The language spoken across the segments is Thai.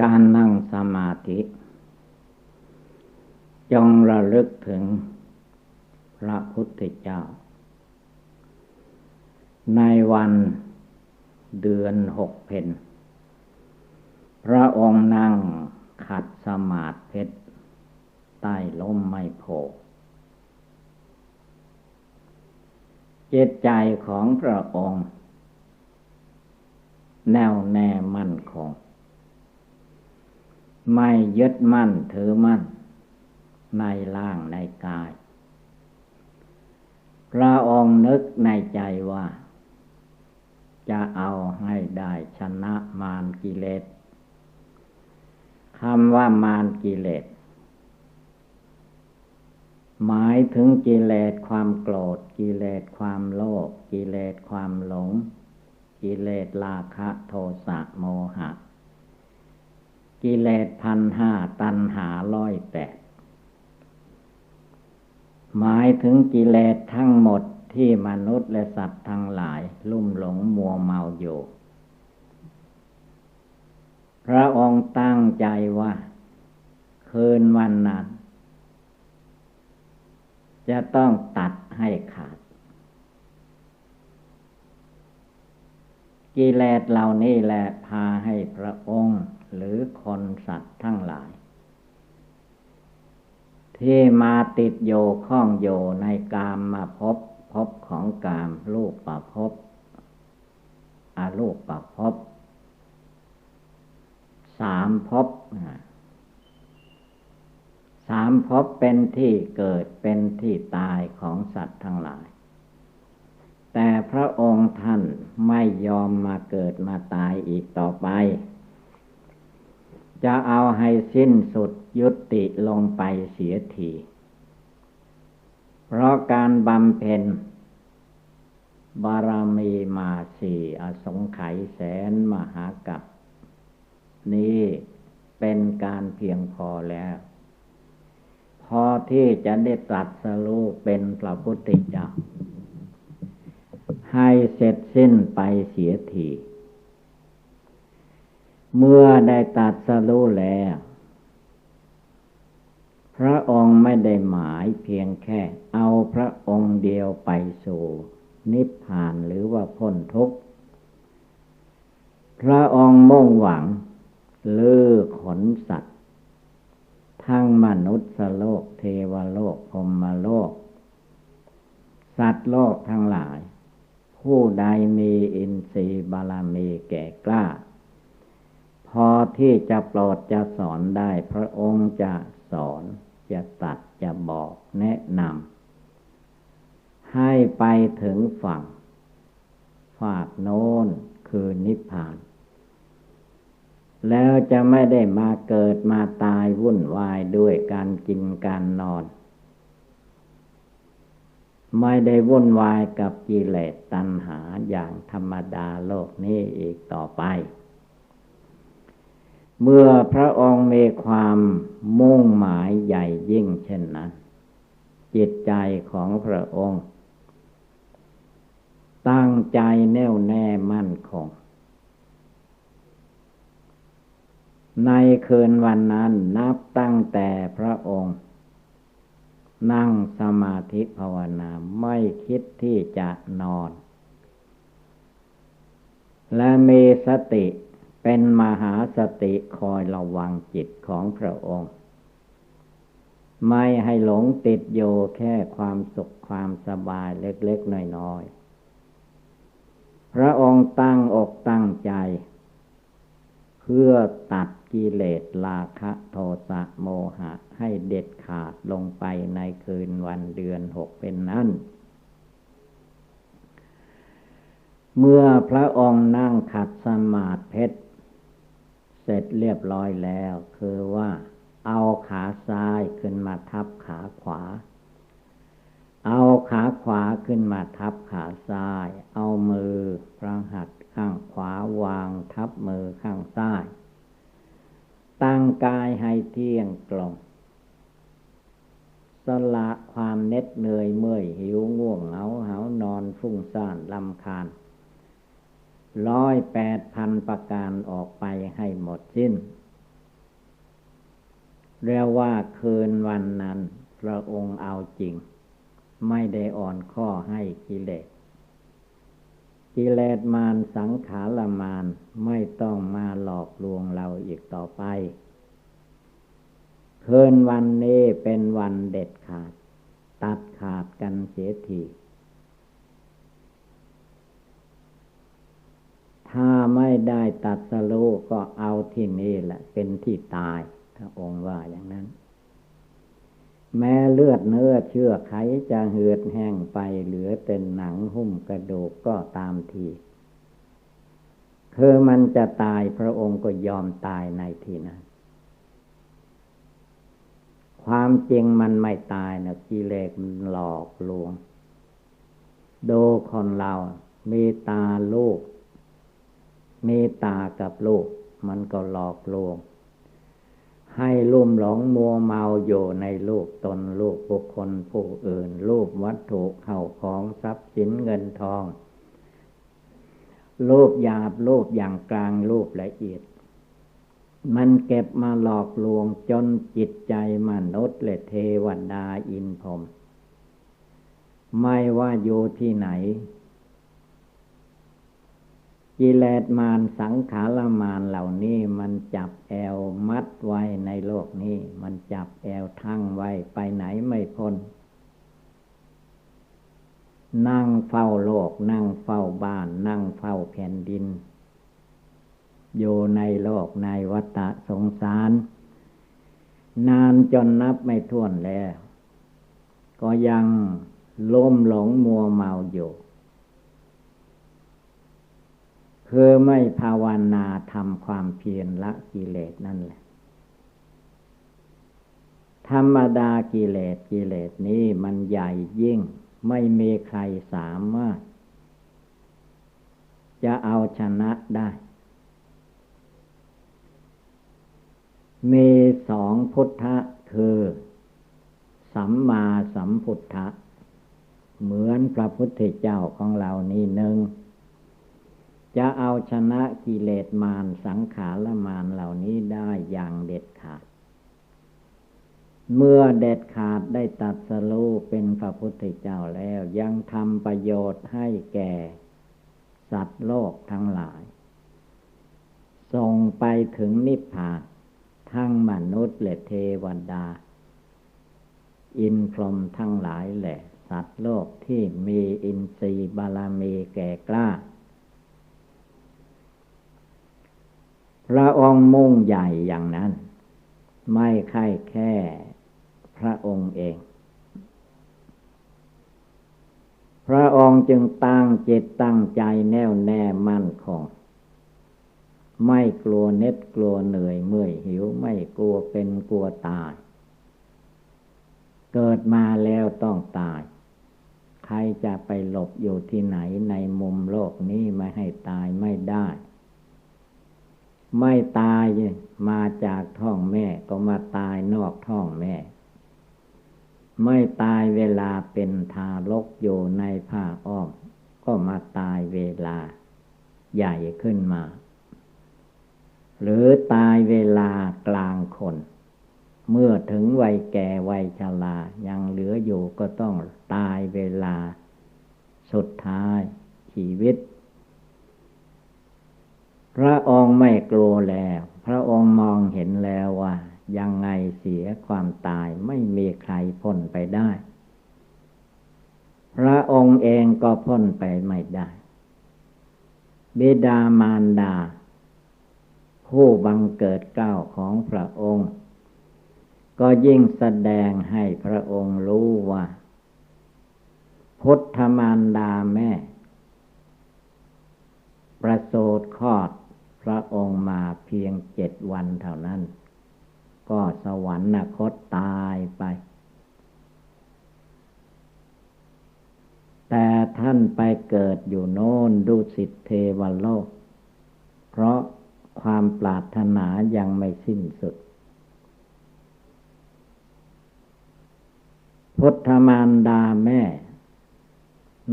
การนั่งสมาธิจงระลึกถึงพระพุทธเจ้า ในวันเดือนหกเพนพระองค์นั่งขัดสมาธิเพชรใต้ล้มไม้โพจิตใจของพระองค์ แน่วแน่มั่นคง ไม่ยึดมั่นถือมั่น ในร่างในกาย พระองค์นึกในใจว่า จะเอาให้ได้ชนะมารกิเลสคำว่ามารกิเลส หมายถึงกิเลสความโกรธ กิเลสความโลภกิเลสความหลง กิเลสราคะโทสะโมหะ กิเลสพันห้าตันหาร้อยแปดหมายถึงกิเลสทั้งหมดที่มนุษย์และสัตว์ทั้งหลาย ลุ่มหลงมัวเมาอยู่ พระองค์ตั้งใจว่า คืนวันนั้น จะต้องตัดให้ขาด กิเลสเหล่านี้แหละพาให้พระองค์ หรือคนสัตว์ทั้งหลาย ที่มาติดโยข้องโยในกามมาพบพบของกามลูกประพบอาลูกประพบสามพบสามภพเป็นที่เกิดเป็นที่ตายของสัตว์ทั้งหลาย แต่พระองค์ท่านไม่ยอมมาเกิดมาตายอีกต่อไป จะเอาให้สิ้นสุดยุติลงไปเสียที เพราะการบำเพ็ญ บารมีมาสี่อสงไขยแสนมหากัปนี้เป็นการเพียงพอแล้ว พอที่จะได้ตรัสรู้เป็นพระพุทธเจ้าให้เสร็จสิ้นไปเสียที เมื่อได้ตัดสรู้แล้ว พระองค์ไม่ได้หมายเพียงแค่ เอาพระองค์เดียวไปสู่นิพพานหรือว่าพ้นทุกข์ พระองค์มุ่งหวังเลือขนสัตว์ ทั้งมนุษย์โลก เทวโลกพรมโลก สัตว์โลกทั้งหลาย ผู้ใดมีอินทรีย์บารมีแก่กล้า พอที่จะโปรดจะสอนได้ พระองค์จะสอนจะตัดจะบอกแนะนำให้ไปถึงฝั่ง ฝากโน้นคือนิพพาน แล้วจะไม่ได้มาเกิดมาตายวุ่นวายด้วยการกินการนอน ไม่ได้วุ่นวายกับกิเลสตัณหาอย่างธรรมดาโลกนี้อีกต่อไป เมื่อพระองค์มีความมุ่งหมายใหญ่ยิ่งเช่นนั้น จิตใจของพระองค์ ตั้งใจแน่วแน่มั่นคง ในคืนวันนั้นนับตั้งแต่พระองค์ นั่งสมาธิภาวนาไม่คิดที่จะนอน และมีสติ เป็นมหาสติคอยระวังจิตของพระองค์ ไม่ให้หลงติดโยแค่ความสุขความสบายเล็กๆน้อยๆ พระองค์ตั้งอกตั้งใจ เพื่อตัดกิเลสราคะโทสะโมหะให้เด็ดขาดลงไปในคืนวันเดือนหกเป็นนั้นเมื่อพระองค์นั่งขัดสมาธิ เสร็จเรียบร้อยแล้ว คือว่า เอาขาซ้ายขึ้นมาทับขาขวา เอาขาขวาขึ้นมาทับขาซ้าย เอามือพระหัตข้างขวาวางทับมือข้างซ้าย ตั้งกายให้เที่ยงตรงสละความเน็ดเหนื่อยเมื่อยหิวง่วงเหงาเหานอนฟุ้งซ่านลำคาญ ร้อยแปดพันประการออกไปให้หมดสิ้น เรียกว่าคืนวันนั้น พระองค์เอาจริง ไม่ได้อ่อนข้อให้กิเลส กิเลสมารสังขารมารไม่ต้องมาหลอกลวงเราอีกต่อไปคืนวันนี้เป็นวันเด็ดขาด ตัดขาดกันเสียที ถ้าไม่ได้ตัดสโลก็เอาที่นี่แหละ เป็นที่ตายพระองค์ว่าอย่างนั้น แม้เลือดเนื้อเชื่อไขจะเหือดแห้งไปเหลือเป็นหนังหุ้มกระดูกก็ตามทีคือมันจะตายพระองค์ก็ยอมตายในที่นั้น ความจริงมันไม่ตายนะกิเลสมันหลอกลวง โดคนเรามีตาลูก มีตากับลูกมันก็หลอกลวงให้ลุ่มหลงมัวเมาอยู่ในลูกตนลูกบุคคลผู้อื่นรูปวัตถุเข้าของทรัพย์สินเงินทองรูปหยาบรูปอย่างกลางรูปละเอียด มันเก็บมาหลอกลวงจนจิตใจมนุษย์และเทวดาอินพรมไม่ว่าอยู่ที่ไหน กิเลสมารสังขารมารเหล่านี้มันจับแอวมัดไว้ในโลกนี้ มันจับแอวทั้งไว้ไปไหนไม่พ้น นั่งเฝ้าโลก นั่งเฝ้าบ้าน นั่งเฝ้าแผ่นดิน อยู่ในโลกในวัฏสงสาร นานจนนับไม่ถ้วนแล้ว ก็ยังล้มหลงมัวเมาอยู่ คือไม่ภาวนาทำความเพียรละกิเลสนั่นแหละ ธรรมดากิเลสกิเลสนี้มันใหญ่ยิ่ง ไม่มีใครสามารถ จะเอาชนะได้มีสองพุทธะคือสัมมาสัมพุทธะเหมือนพระพุทธเจ้าของเรานี่หนึ่ง จะเอาชนะกิเลสมารสังขารมารเหล่านี้ได้อย่างเด็ดขาด เมื่อเด็ดขาดได้ตัดสรู้เป็นพระพุทธเจ้าแล้วยังทำประโยชน์ให้แก่ สัตว์โลกทั้งหลาย ส่งไปถึงนิพพานทั้งมนุษย์และเทวดา อินพรหมทั้งหลายแหละ สัตว์โลกที่มีอินทรีย์บารมีแก่กล้า พระองค์มุ่งใหญ่อย่างนั้น ไม่ใช่แค่พระองค์เอง พระองค์จึงตั้งจิตตั้งใจแน่วแน่มั่นคงไม่กลัวเน็ดกลัวเหนื่อยเมื่อยหิวไม่กลัวเป็นกลัวตาย เกิดมาแล้วต้องตาย ใครจะไปหลบอยู่ที่ไหนในมุมโลกนี้ไม่ให้ตายไม่ได้ ไม่ตายมาจากท้องแม่ก็มาตายนอกท้องแม่ ไม่ตายเวลาเป็นทารกอยู่ในผ้าอ้อม ก็มาตายเวลา ใหญ่ขึ้นมา หรือตายเวลากลางคน เมื่อถึงวัยแก่วัยชรายังเหลืออยู่ก็ต้องตายเวลา สุดท้ายชีวิตพระองค์ไม่กลัวแล้ว พระองค์มองเห็นแล้วว่า ยังไงเสีย ความตายไม่มีใครพ้นไปได้ พระองค์เองก็พ้นไปไม่ได้ บิดามารดา ผู้บังเกิดเก้าของพระองค์ ก็ยิ่งแสดงให้พระองค์รู้ว่า พุทธมารดาแม่ ประโสดคลอดพระองค์มาเพียงเจ็ดวันเท่านั้น ก็สวรร คตตายไป แต่ท่านไปเกิดอยู่โน้นดุสิตเทวโลก เพราะความปรารถนายังไม่สิ้นสุด พุทธมารดาแม่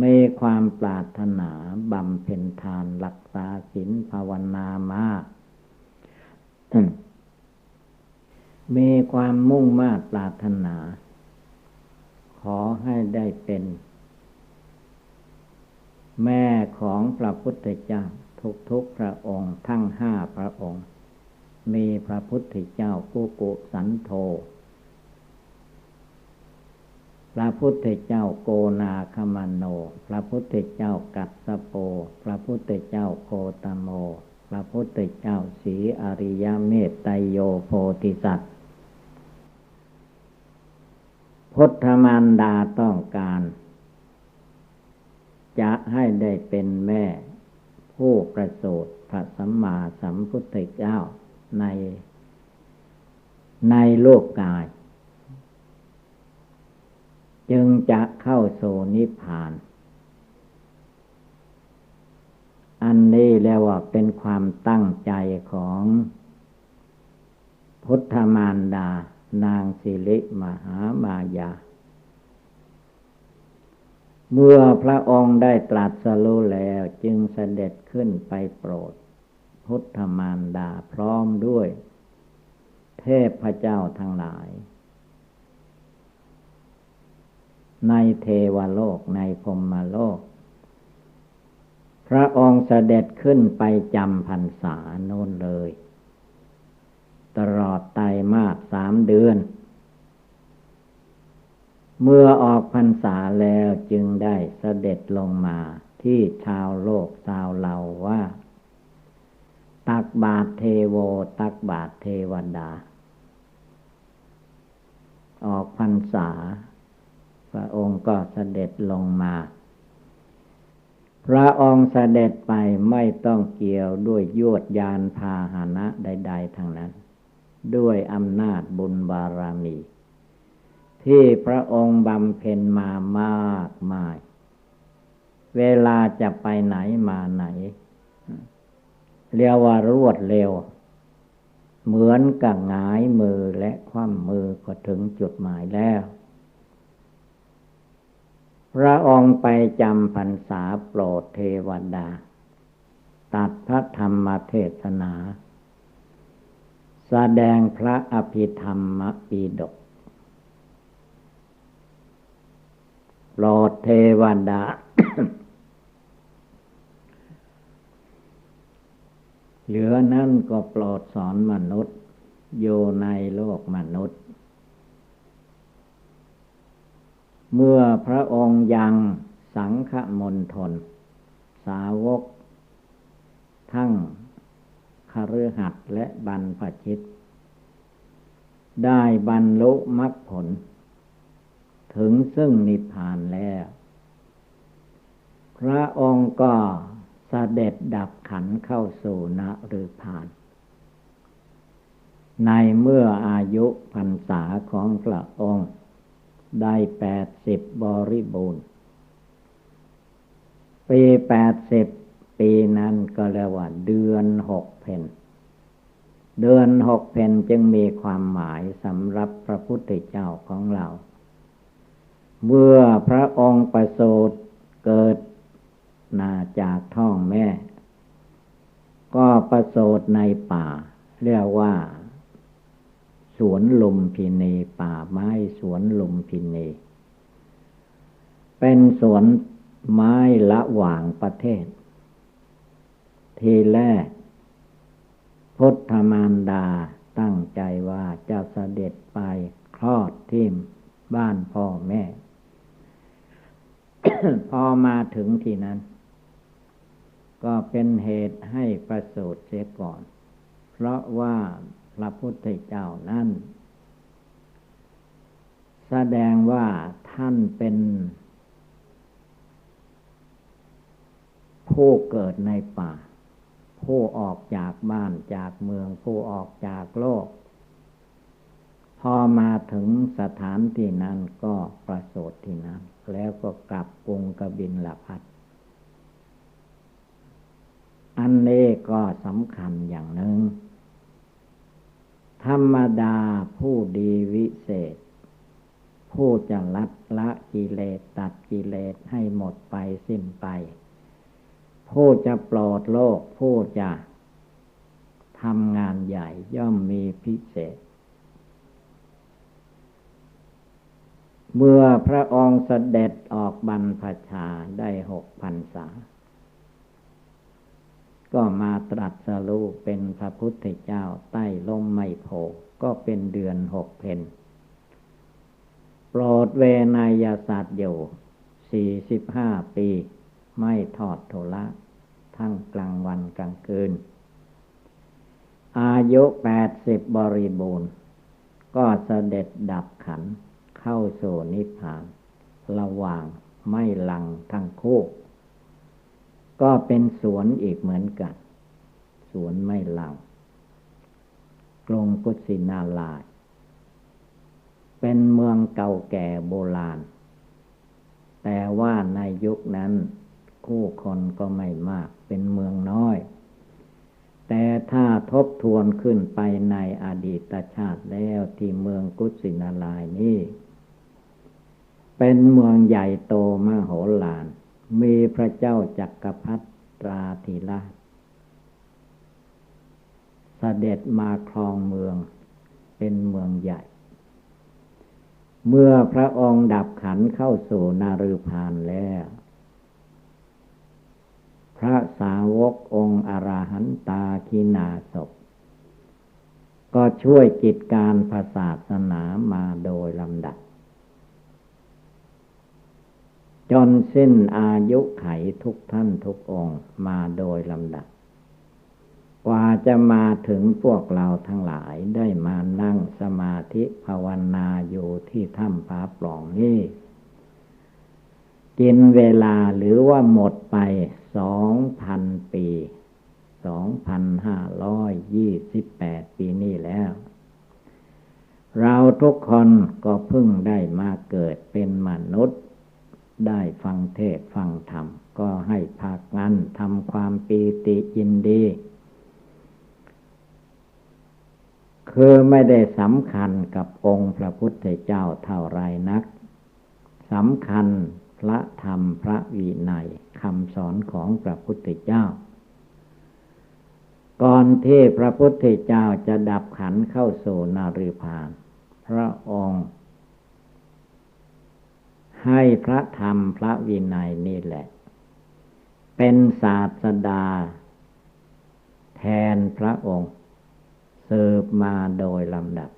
มีความปรารถนาบำเพ็ญทานรักษาศีลภาวนามาก มีความมุ่งมา่ปรารถนา ขอให้ได้เป็น แม่ของพระพุทธเจ้าทุกๆพระองค์ทั้งห้าพระองค์ มีพระพุทธเจ้าผู้กุสันโธพระพุทธเจ้าโกนาคมันโน พระพุทธเจ้ากัสสโป พระพุทธเจ้าโคตโม พระพุทธเจ้าสีอริยเมตไตโยโพธิสัตว พุทธมารดาต้องการ จะให้ได้เป็นแม่ ผู้ประสูติพระสัมมาสัมพุทธเจ้าใน ในโลกกาย จึงจะเข้าโสนิพพาน อันนี้แล้วว่าเป็นความตั้งใจของพุทธมารดา นางสิริมหามายา เมื่อพระองค์ได้ตรัสรู้แล้วจึงเสด็จขึ้นไปโปรด พุทธมารดาพร้อมด้วย เทพพระเจ้าทั้งหลาย ในเทวโลกในพรมโลก พระองค์เสด็จขึ้นไปจำพรรษาโน่นเลย ตลอดไตมาสสามเดือน เมื่อออกพรรษาแล้วจึงได้เสด็จลงมาที่ชาวโลกชาวเราว่า ตักบาทเทโว ตักบาทเทวดา ออกพรรษา พระองค์ก็เสด็จลงมาพระองค์เสด็จไปไม่ต้องเกี่ยวด้วยยวดยานพาหนะใด ๆทางนั้น ด้วยอำนาจบุญบารมี ที่พระองค์บำเพ็ญมามากมาย เวลาจะไปไหนมาไหน เรียกว่ารวดเร็ว เหมือนกับงายมือและคว่ำมือก็ถึงจุดหมายแล้วพระองค์ไปจำพรรษาโปรดเทวดา ตัดพระธรรมเทศนา แสดงพระอภิธรรมปีดกโปรดเทวดา เหลือนั่นก็โปรดสอนมนุษย์ อยู่ในโลกมนุษย์ เมื่อพระองค์ยังสังฆมณฑลสาวก ทั้ง คฤหัสถ์และบรรพชิต ได้บรรลุมรรคผล ถึงซึ่งนิพพานแล้ว พระองค์ก็เสด็จดับขันเข้าสู่นหรือผ่าน ในเมื่ออายุพรรษาของพระองค์ ได้แปดสิบบริบูรณ์ปีแปดสิบ ปีนั้นก็เรียกว่าเดือนหกเพนเดือนหกเพนจึงมีความหมายสำหรับพระพุทธเจ้าของเรา เมื่อพระองค์ประสูติเกิดนาจากท้องแม่ ก็ประสูติในป่า เรียกว่า สวนลุมพินีป่าไม้สวนลุมพินีเป็นสวนไม้ละหว่างประเทศ ทีแรก พุทธมารดาตั้งใจว่าจะเสด็จไปคลอดที่บ้านพ่อแม่ พอมาถึงที่นั้น ก็เป็นเหตุให้ประสูติเสียก่อน เพราะว่าพระพุทธเจ้านั้นแสดงว่าท่านเป็น ผู้เกิดในป่า ผู้ออกจากบ้านจากเมืองผู้ออกจากโลก พอมาถึงสถานที่นั้นก็ประสูติที่นั้น แล้วก็กลับกรุงกบินละพัดอันนี้ก็สำคัญอย่างหนึ่ง ธรรมดาผู้ดีวิเศษ ผู้จะลัดละกิเลสตัดกิเลสให้หมดไปสิ้นไป ผู้จะปลอดโลก ผู้จะทำงานใหญ่ย่อมมีพิเศษ เมื่อพระองค์เสด็จออกบรรพชาได้หกพันษา ก็มาตรัสรู้เป็นพระพุทธเจ้าใต้ลมไมโพก็เป็นเดือนหกเพนโปรดเวนยศาสตร์อยู่สี่สิบห้าปี ไม่ทอดโทละทั้งกลางวันกลางคืน อายุแปดสิบบริบูรณ์ ก็เสด็จดับขันเข้าสู่นิพพาน ระหว่างไม่หลังทั้งคู่ก็เป็นสวนอีกเหมือนกัน สวนไม่หลังกรุงกุสินาลาย เป็นเมืองเก่าแก่โบราณ แต่ว่าในยุคนั้น คู่คนก็ไม่มากเป็นเมืองน้อย แต่ถ้าทบทวนขึ้นไปในอดีตชาติแล้วที่เมืองกุสินาลายนี้ เป็นเมืองใหญ่โตมโหฬารมีพระเจ้าจักรพรรดิราธิราชเสด็จมาครองเมืองเป็นเมืองใหญ่ เมื่อพระองค์ดับขันเข้าสู่นารุพานแล้ว พระสาวกองค์อรหันตาคินาศพก็ช่วยกิจการภาศาสนามาโดยลำดับ จนสิ้นอายุไขทุกท่านทุกองค์มาโดยลำดับ กว่าจะมาถึงพวกเราทั้งหลายได้มานั่งสมาธิภาวนาอยู่ที่ถ้ำผาปล่องนี้กินเวลาหรือว่าหมดไป สองพันปีสองพันห้าร้อยยี่สิบแปดปีนี้แล้ว เราทุกคนก็เพิ่งได้มาเกิดเป็นมนุษย์ ได้ฟังเทศฟังธรรม ก็ให้ภาคงานทำความปีติยินดี คือไม่ได้สำคัญกับองค์พระพุทธเจ้าเท่าไรนักสำคัญ พระธรรมพระวินัยคำสอนของพระพุทธเจ้า ก่อนที่พระพุทธเจ้าจะดับขันเข้าสู่นาริพาน พระองค์ ให้พระธรรมพระวินัยนี่แหละ เป็นศาสดา แทนพระองค์เสิบมาโดยลำดับ